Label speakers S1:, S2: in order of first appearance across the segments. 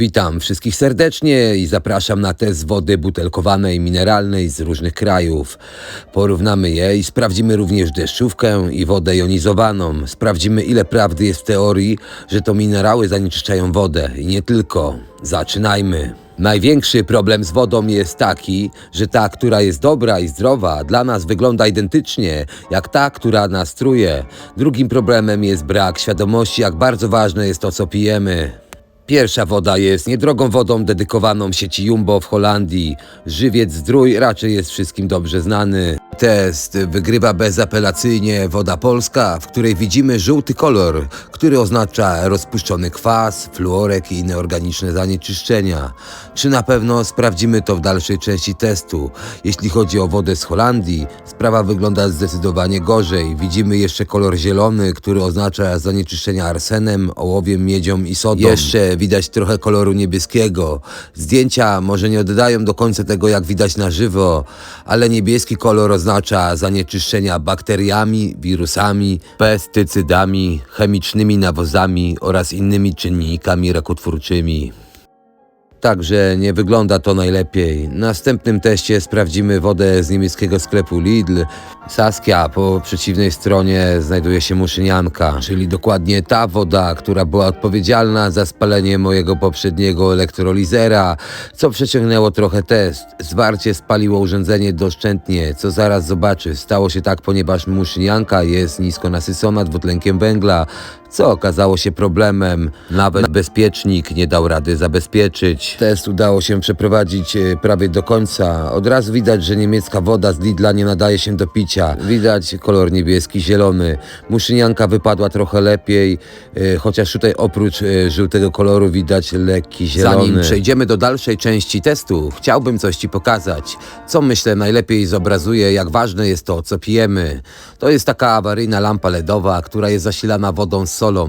S1: Witam wszystkich serdecznie i zapraszam na test wody butelkowanej, mineralnej z różnych krajów. Porównamy je i sprawdzimy również deszczówkę i wodę jonizowaną. Sprawdzimy ile prawdy jest w teorii, że to minerały zanieczyszczają wodę i nie tylko. Zaczynajmy. Największy problem z wodą jest taki, że ta, która jest dobra i zdrowa, dla nas wygląda identycznie jak ta, która nas truje. Drugim problemem jest brak świadomości, jak bardzo ważne jest to, co pijemy. Pierwsza woda jest niedrogą wodą dedykowaną sieci Jumbo w Holandii. Żywiec zdrój raczej jest wszystkim dobrze znany. Test wygrywa bezapelacyjnie woda polska, w której widzimy żółty kolor, który oznacza rozpuszczony kwas, fluorek i inne organiczne zanieczyszczenia. Czy na pewno sprawdzimy to w dalszej części testu? Jeśli chodzi o wodę z Holandii, sprawa wygląda zdecydowanie gorzej. Widzimy jeszcze kolor zielony, który oznacza zanieczyszczenia arsenem, ołowiem, miedzią i sodą. Jeszcze widać trochę koloru niebieskiego. Zdjęcia może nie oddają do końca tego, jak widać na żywo, ale niebieski kolor oznacza zanieczyszczenia bakteriami, wirusami, pestycydami, chemicznymi nawozami oraz innymi czynnikami rakotwórczymi. Także nie wygląda to najlepiej. W następnym teście sprawdzimy wodę z niemieckiego sklepu Lidl. Saskia, po przeciwnej stronie znajduje się muszynianka, czyli dokładnie ta woda, która była odpowiedzialna za spalenie mojego poprzedniego elektrolizera, co przeciągnęło trochę test. Zwarcie spaliło urządzenie doszczętnie, co zaraz zobaczy. Stało się tak, ponieważ muszynianka jest nisko nasycona dwutlenkiem węgla, co okazało się problemem. Nawet bezpiecznik nie dał rady zabezpieczyć. Test udało się przeprowadzić e, prawie do końca. Od razu widać, że niemiecka woda z Lidla nie nadaje się do picia. Widać kolor niebieski, zielony. Muszynianka wypadła trochę lepiej, e, chociaż tutaj oprócz e, żółtego koloru widać lekki zielony. Zanim przejdziemy do dalszej części testu, chciałbym coś Ci pokazać, co myślę najlepiej zobrazuje, jak ważne jest to, co pijemy. To jest taka awaryjna lampa LEDowa, która jest zasilana wodą z solą.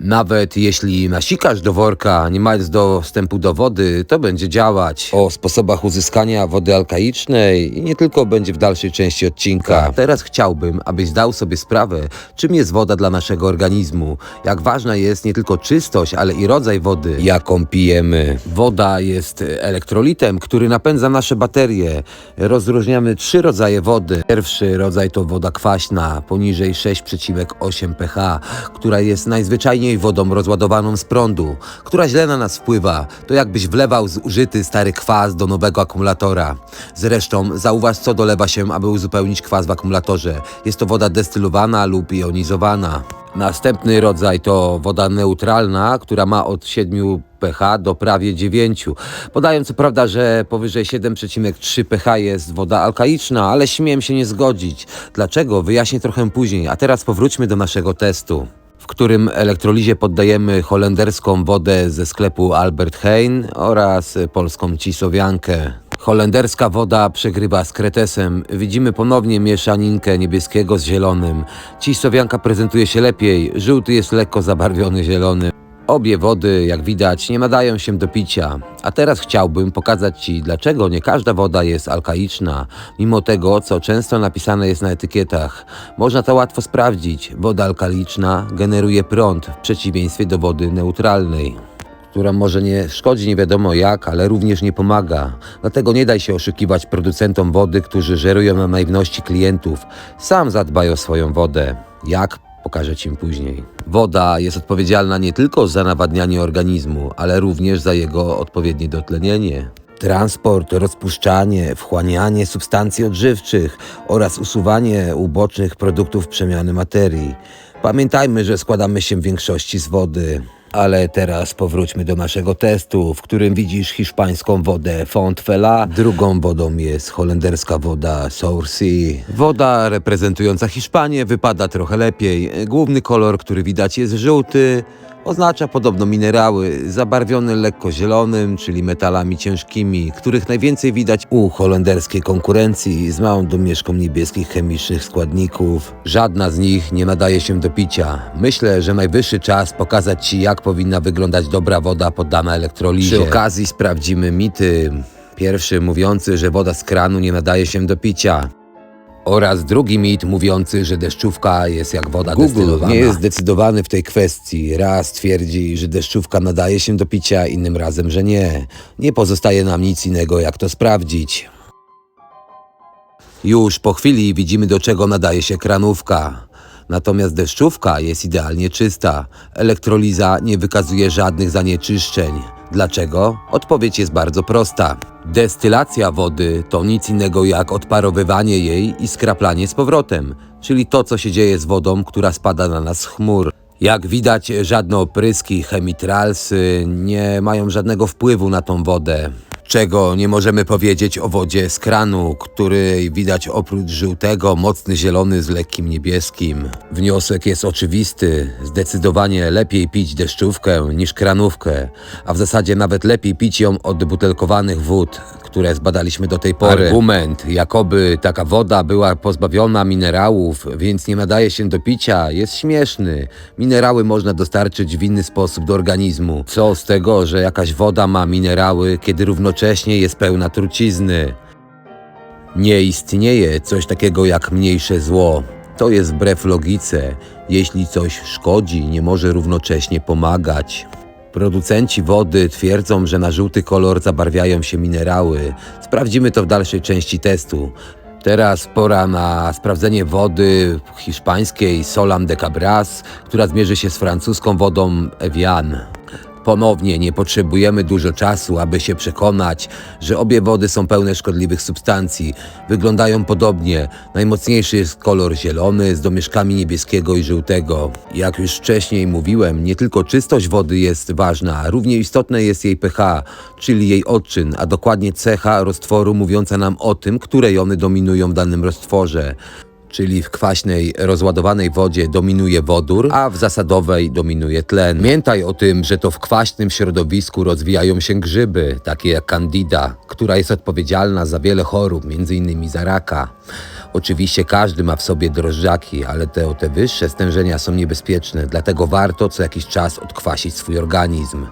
S1: Nawet jeśli nasikasz do worka, nie mając dostępu do wody, to będzie działać. O sposobach uzyskania wody alkaicznej i nie tylko będzie w dalszej części odcinka. Teraz chciałbym, abyś zdał sobie sprawę, czym jest woda dla naszego organizmu. Jak ważna jest nie tylko czystość, ale i rodzaj wody, jaką pijemy. Woda jest elektrolitem, który napędza nasze baterie. Rozróżniamy trzy rodzaje wody. Pierwszy rodzaj to woda kwaśna, poniżej 6,8 pH, która jest najzwyczajniej wodą rozładowaną z prądu, która źle na nas wpływa. To jakbyś wlewał zużyty stary kwas do nowego akumulatora. Zresztą zauważ co dolewa się, aby uzupełnić kwas w akumulatorze. Jest to woda destylowana lub jonizowana. Następny rodzaj to woda neutralna, która ma od 7 pH do prawie 9. Podają co prawda, że powyżej 7,3 pH jest woda alkaiczna, ale śmiem się nie zgodzić. Dlaczego? Wyjaśnię trochę później. A teraz powróćmy do naszego testu którym elektrolizie poddajemy holenderską wodę ze sklepu Albert Heijn oraz polską cisowiankę. Holenderska woda przegrywa z kretesem. Widzimy ponownie mieszaninkę niebieskiego z zielonym. Cisowianka prezentuje się lepiej. Żółty jest lekko zabarwiony zielony. Obie wody, jak widać, nie nadają się do picia. A teraz chciałbym pokazać Ci, dlaczego nie każda woda jest alkaiczna, mimo tego, co często napisane jest na etykietach. Można to łatwo sprawdzić. Woda alkaliczna generuje prąd, w przeciwieństwie do wody neutralnej która może nie szkodzi nie wiadomo jak, ale również nie pomaga. Dlatego nie daj się oszukiwać producentom wody, którzy żerują na naiwności klientów. Sam zadbaj o swoją wodę. Jak? Pokażę Ci później. Woda jest odpowiedzialna nie tylko za nawadnianie organizmu, ale również za jego odpowiednie dotlenienie. Transport, rozpuszczanie, wchłanianie substancji odżywczych oraz usuwanie ubocznych produktów przemiany materii. Pamiętajmy, że składamy się w większości z wody. Ale teraz powróćmy do naszego testu, w którym widzisz hiszpańską wodę Fontfela. Drugą wodą jest holenderska woda Sourcy. Woda reprezentująca Hiszpanię wypada trochę lepiej. Główny kolor, który widać jest żółty. Oznacza podobno minerały, zabarwione lekko zielonym, czyli metalami ciężkimi, których najwięcej widać u holenderskiej konkurencji z małą domieszką niebieskich chemicznych składników. Żadna z nich nie nadaje się do picia. Myślę, że najwyższy czas pokazać Ci, jak powinna wyglądać dobra woda poddana elektrolizie. Przy okazji sprawdzimy mity. Pierwszy mówiący, że woda z kranu nie nadaje się do picia. Oraz drugi mit mówiący, że deszczówka jest jak woda
S2: Google
S1: destylowana.
S2: nie jest
S1: zdecydowany w tej kwestii. Raz twierdzi, że deszczówka nadaje się do picia, innym razem, że nie. Nie pozostaje nam nic innego, jak to sprawdzić. Już po chwili widzimy, do czego nadaje się kranówka. Natomiast deszczówka jest idealnie czysta. Elektroliza nie wykazuje żadnych zanieczyszczeń. Dlaczego? Odpowiedź jest bardzo prosta. Destylacja wody to nic innego jak odparowywanie jej i skraplanie z powrotem, czyli to, co się dzieje z wodą, która spada na nas z chmur. Jak widać, żadne opryski, chemitralsy nie mają żadnego wpływu na tą wodę. Czego nie możemy powiedzieć o wodzie z kranu, której widać oprócz żółtego mocny zielony z lekkim niebieskim. Wniosek jest oczywisty. Zdecydowanie lepiej pić deszczówkę niż kranówkę, a w zasadzie nawet lepiej pić ją od butelkowanych wód, które zbadaliśmy do tej pory. Argument, jakoby taka woda była pozbawiona minerałów, więc nie nadaje się do picia, jest śmieszny. Minerały można dostarczyć w inny sposób do organizmu. Co z tego, że jakaś woda ma minerały, kiedy równocześnie jest pełna trucizny? Nie istnieje coś takiego jak mniejsze zło. To jest wbrew logice. Jeśli coś szkodzi, nie może równocześnie pomagać. Producenci wody twierdzą, że na żółty kolor zabarwiają się minerały. Sprawdzimy to w dalszej części testu. Teraz pora na sprawdzenie wody hiszpańskiej Solam de Cabras, która zmierzy się z francuską wodą Evian. Ponownie nie potrzebujemy dużo czasu, aby się przekonać, że obie wody są pełne szkodliwych substancji. Wyglądają podobnie. Najmocniejszy jest kolor zielony z domieszkami niebieskiego i żółtego. Jak już wcześniej mówiłem, nie tylko czystość wody jest ważna, równie istotne jest jej pH, czyli jej odczyn, a dokładnie cecha roztworu mówiąca nam o tym, które jony dominują w danym roztworze czyli w kwaśnej, rozładowanej wodzie dominuje wodór, a w zasadowej dominuje tlen. Pamiętaj o tym, że to w kwaśnym środowisku rozwijają się grzyby, takie jak candida, która jest odpowiedzialna za wiele chorób, m.in. za raka. Oczywiście każdy ma w sobie drożdżaki, ale te o te wyższe stężenia są niebezpieczne, dlatego warto co jakiś czas odkwasić swój organizm.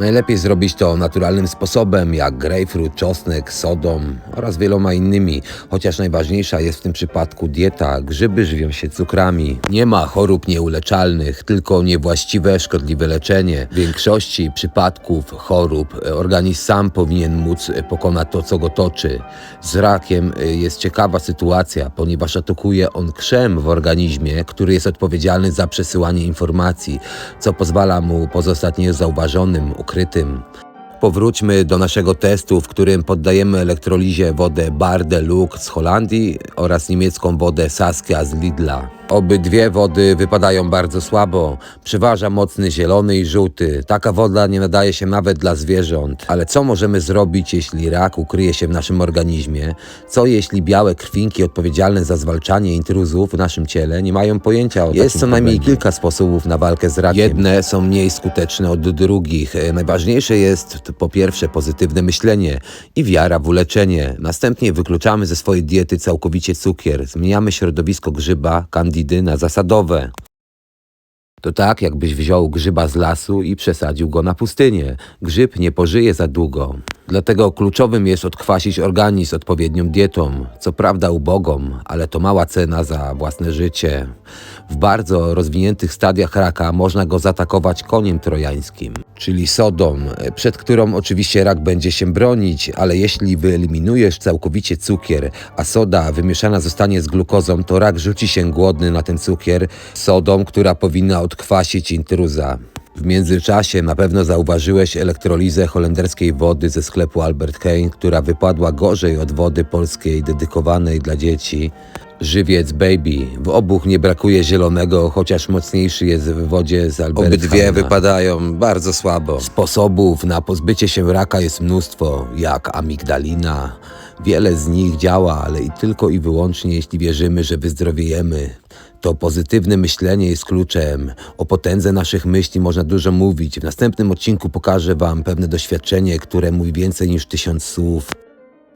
S1: Najlepiej zrobić to naturalnym sposobem, jak grejpfrut, czosnek, sodom oraz wieloma innymi, chociaż najważniejsza jest w tym przypadku dieta. Grzyby żywią się cukrami. Nie ma chorób nieuleczalnych, tylko niewłaściwe, szkodliwe leczenie. W większości przypadków chorób organizm sam powinien móc pokonać to, co go toczy. Z rakiem jest ciekawa sytuacja, ponieważ atakuje on krzem w organizmie, który jest odpowiedzialny za przesyłanie informacji, co pozwala mu pozostać niezauważonym, ukrytym. Powróćmy do naszego testu, w którym poddajemy elektrolizie wodę Bar de Luc z Holandii oraz niemiecką wodę Saskia z Lidla. Obydwie wody wypadają bardzo słabo. Przeważa mocny zielony i żółty. Taka woda nie nadaje się nawet dla zwierząt. Ale co możemy zrobić, jeśli rak ukryje się w naszym organizmie? Co jeśli białe krwinki odpowiedzialne za zwalczanie intruzów w naszym ciele nie mają pojęcia o Jest co najmniej kilka sposobów na walkę z rakiem. Jedne są mniej skuteczne od drugich. E, Najważniejsze jest po pierwsze pozytywne myślenie i wiara w uleczenie. Następnie wykluczamy ze swojej diety całkowicie cukier. Zmieniamy środowisko grzyba, kandidy na zasadowe. To tak, jakbyś wziął grzyba z lasu i przesadził go na pustynię. Grzyb nie pożyje za długo. Dlatego kluczowym jest odkwasić organizm odpowiednią dietą. Co prawda ubogą, ale to mała cena za własne życie. W bardzo rozwiniętych stadiach raka można go zaatakować koniem trojańskim, czyli sodą, przed którą oczywiście rak będzie się bronić, ale jeśli wyeliminujesz całkowicie cukier, a soda wymieszana zostanie z glukozą, to rak rzuci się głodny na ten cukier sodą, która powinna odkwasić intruza. W międzyczasie na pewno zauważyłeś elektrolizę holenderskiej wody ze sklepu Albert Heijn, która wypadła gorzej od wody polskiej dedykowanej dla dzieci. Żywiec Baby. W obu nie brakuje zielonego, chociaż mocniejszy jest w wodzie z Albert
S2: Obydwie
S1: Heina.
S2: wypadają bardzo słabo.
S1: Sposobów na pozbycie się raka jest mnóstwo, jak amigdalina. Wiele z nich działa, ale i tylko i wyłącznie jeśli wierzymy, że wyzdrowiejemy. To pozytywne myślenie jest kluczem. O potędze naszych myśli można dużo mówić. W następnym odcinku pokażę Wam pewne doświadczenie, które mówi więcej niż tysiąc słów.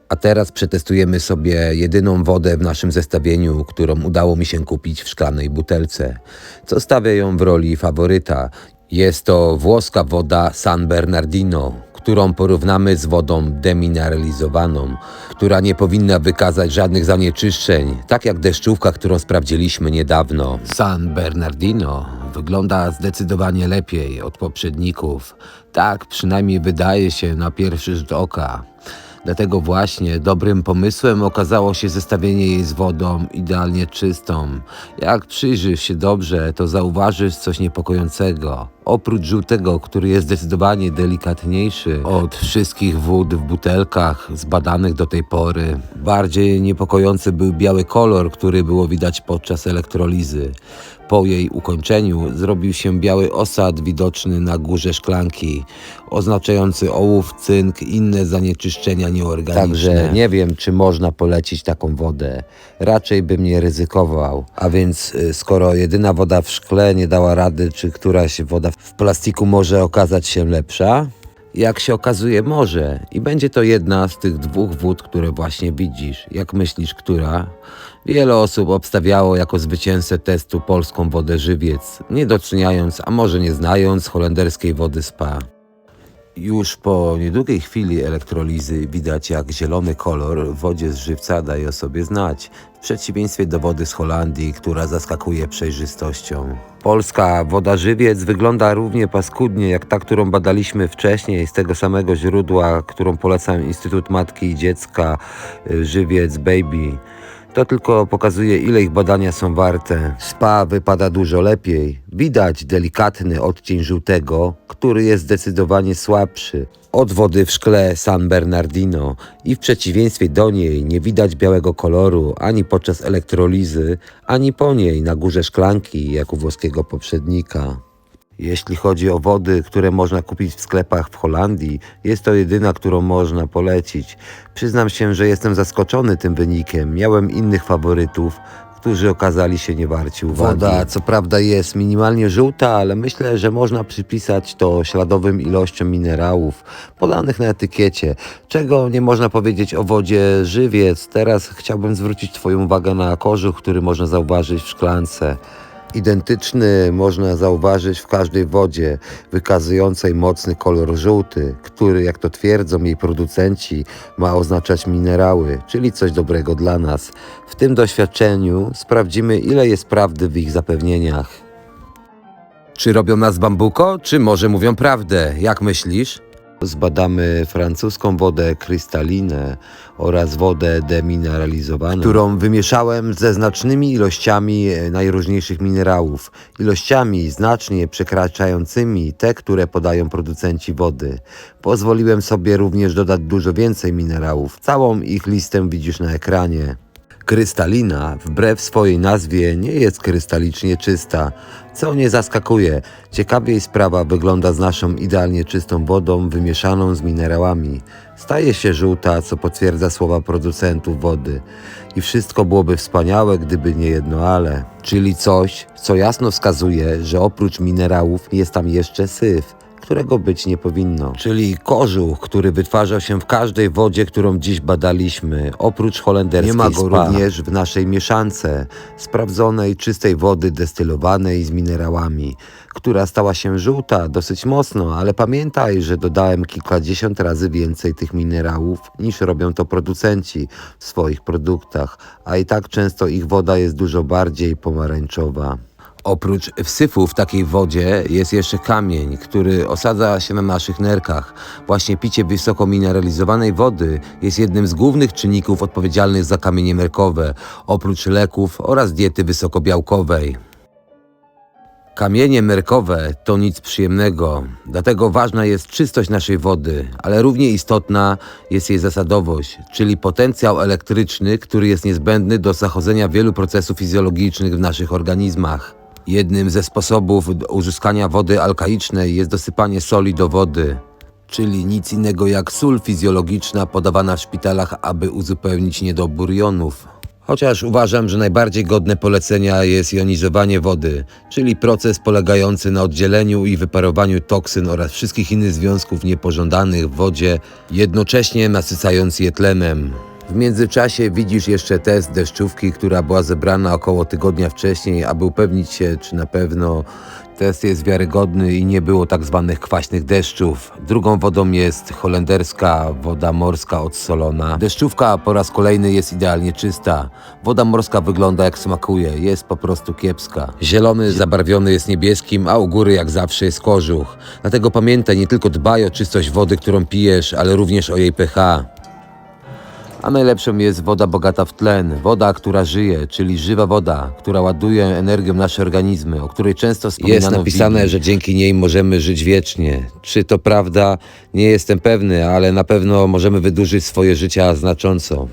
S1: A teraz przetestujemy sobie jedyną wodę w naszym zestawieniu, którą udało mi się kupić w szklanej butelce, co stawia ją w roli faworyta. Jest to włoska woda San Bernardino, którą porównamy z wodą demineralizowaną, która nie powinna wykazać żadnych zanieczyszczeń, tak jak deszczówka, którą sprawdziliśmy niedawno. San Bernardino wygląda zdecydowanie lepiej od poprzedników. Tak przynajmniej wydaje się na pierwszy rzut oka. Dlatego właśnie dobrym pomysłem okazało się zestawienie jej z wodą idealnie czystą. Jak przyjrzysz się dobrze, to zauważysz coś niepokojącego. Oprócz żółtego, który jest zdecydowanie delikatniejszy od wszystkich wód w butelkach zbadanych do tej pory, bardziej niepokojący był biały kolor, który było widać podczas elektrolizy. Po jej ukończeniu zrobił się biały osad widoczny na górze szklanki, oznaczający ołów, cynk inne zanieczyszczenia nieorganiczne. Także nie wiem, czy można polecić taką wodę. Raczej bym nie ryzykował. A więc y, skoro jedyna woda w szkle nie dała rady, czy któraś woda w plastiku może okazać się lepsza? Jak się okazuje, może. I będzie to jedna z tych dwóch wód, które właśnie widzisz. Jak myślisz, która? Wiele osób obstawiało jako zwycięzcę testu polską wodę żywiec, nie doceniając, a może nie znając holenderskiej wody spa. Już po niedługiej chwili elektrolizy widać, jak zielony kolor w wodzie z żywca daje o sobie znać, przeciwieństwie do wody z Holandii, która zaskakuje przejrzystością. Polska woda żywiec wygląda równie paskudnie jak ta, którą badaliśmy wcześniej z tego samego źródła, którą polecam Instytut Matki i Dziecka y, Żywiec Baby. To tylko pokazuje, ile ich badania są warte. Spa wypada dużo lepiej. Widać delikatny odcień żółtego, który jest zdecydowanie słabszy od wody w szkle San Bernardino i w przeciwieństwie do niej nie widać białego koloru ani podczas elektrolizy, ani po niej na górze szklanki, jak u włoskiego poprzednika. Jeśli chodzi o wody, które można kupić w sklepach w Holandii, jest to jedyna, którą można polecić. Przyznam się, że jestem zaskoczony tym wynikiem. Miałem innych faworytów, którzy okazali się niewarci uwagi. Woda co prawda jest minimalnie żółta, ale myślę, że można przypisać to śladowym ilościom minerałów podanych na etykiecie, czego nie można powiedzieć o wodzie żywiec. Teraz chciałbym zwrócić Twoją uwagę na kożuch, który można zauważyć w szklance. Identyczny można zauważyć w każdej wodzie, wykazującej mocny kolor żółty, który, jak to twierdzą jej producenci, ma oznaczać minerały, czyli coś dobrego dla nas. W tym doświadczeniu sprawdzimy, ile jest prawdy w ich zapewnieniach. Czy robią nas bambuko, czy może mówią prawdę? Jak myślisz? Zbadamy francuską wodę krystalinę oraz wodę demineralizowaną, którą wymieszałem ze znacznymi ilościami e, najróżniejszych minerałów, ilościami znacznie przekraczającymi te, które podają producenci wody. Pozwoliłem sobie również dodać dużo więcej minerałów. Całą ich listę widzisz na ekranie. Krystalina, wbrew swojej nazwie, nie jest krystalicznie czysta, co nie zaskakuje. Ciekawiej sprawa wygląda z naszą idealnie czystą wodą wymieszaną z minerałami. Staje się żółta, co potwierdza słowa producentów wody. I wszystko byłoby wspaniałe, gdyby nie jedno ale. Czyli coś, co jasno wskazuje, że oprócz minerałów jest tam jeszcze syf którego być nie powinno. Czyli kożuch, który wytwarzał się w każdej wodzie, którą dziś badaliśmy, oprócz holenderskiej Nie ma go spa. również w naszej mieszance, sprawdzonej czystej wody destylowanej z minerałami, która stała się żółta dosyć mocno, ale pamiętaj, że dodałem kilkadziesiąt razy więcej tych minerałów niż robią to producenci w swoich produktach, a i tak często ich woda jest dużo bardziej pomarańczowa. Oprócz wsyfu w takiej wodzie jest jeszcze kamień, który osadza się na naszych nerkach. Właśnie picie wysoko mineralizowanej wody jest jednym z głównych czynników odpowiedzialnych za kamienie nerkowe, oprócz leków oraz diety wysokobiałkowej. Kamienie merkowe to nic przyjemnego, dlatego ważna jest czystość naszej wody, ale równie istotna jest jej zasadowość, czyli potencjał elektryczny, który jest niezbędny do zachodzenia wielu procesów fizjologicznych w naszych organizmach. Jednym ze sposobów uzyskania wody alkaicznej jest dosypanie soli do wody, czyli nic innego jak sól fizjologiczna podawana w szpitalach, aby uzupełnić niedobór jonów. Chociaż uważam, że najbardziej godne polecenia jest jonizowanie wody, czyli proces polegający na oddzieleniu i wyparowaniu toksyn oraz wszystkich innych związków niepożądanych w wodzie, jednocześnie nasycając je tlenem. W międzyczasie widzisz jeszcze test deszczówki, która była zebrana około tygodnia wcześniej, aby upewnić się, czy na pewno Test jest wiarygodny i nie było tak zwanych kwaśnych deszczów. Drugą wodą jest holenderska woda morska odsolona. Deszczówka po raz kolejny jest idealnie czysta. Woda morska wygląda jak smakuje, jest po prostu kiepska. Zielony zabarwiony jest niebieskim, a u góry jak zawsze jest kożuch. Dlatego pamiętaj, nie tylko dbaj o czystość wody, którą pijesz, ale również o jej pH. A najlepszą jest woda bogata w tlen, woda, która żyje, czyli żywa woda, która ładuje energią nasze organizmy, o której często wspominano
S2: Jest napisane, że dzięki niej możemy żyć wiecznie. Czy to prawda? Nie jestem pewny, ale na pewno możemy wydłużyć swoje życia znacząco.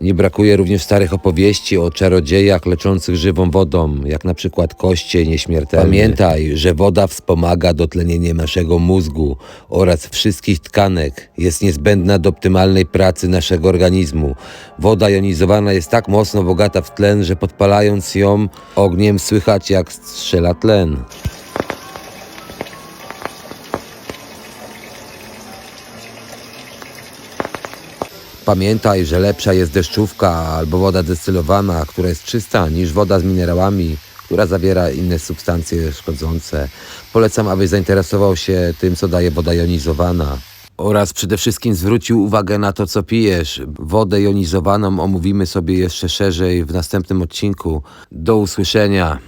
S2: Nie brakuje również starych opowieści o czarodziejach leczących żywą wodą, jak na przykład koście nieśmiertelne.
S1: Pamiętaj, że woda wspomaga dotlenienie naszego mózgu oraz wszystkich tkanek. Jest niezbędna do optymalnej pracy naszego organizmu. Woda jonizowana jest tak mocno bogata w tlen, że podpalając ją ogniem słychać jak strzela tlen. Pamiętaj, że lepsza jest deszczówka albo woda destylowana, która jest czysta, niż woda z minerałami, która zawiera inne substancje szkodzące. Polecam, abyś zainteresował się tym, co daje woda jonizowana. Oraz przede wszystkim zwrócił uwagę na to, co pijesz. Wodę jonizowaną omówimy sobie jeszcze szerzej w następnym odcinku. Do usłyszenia.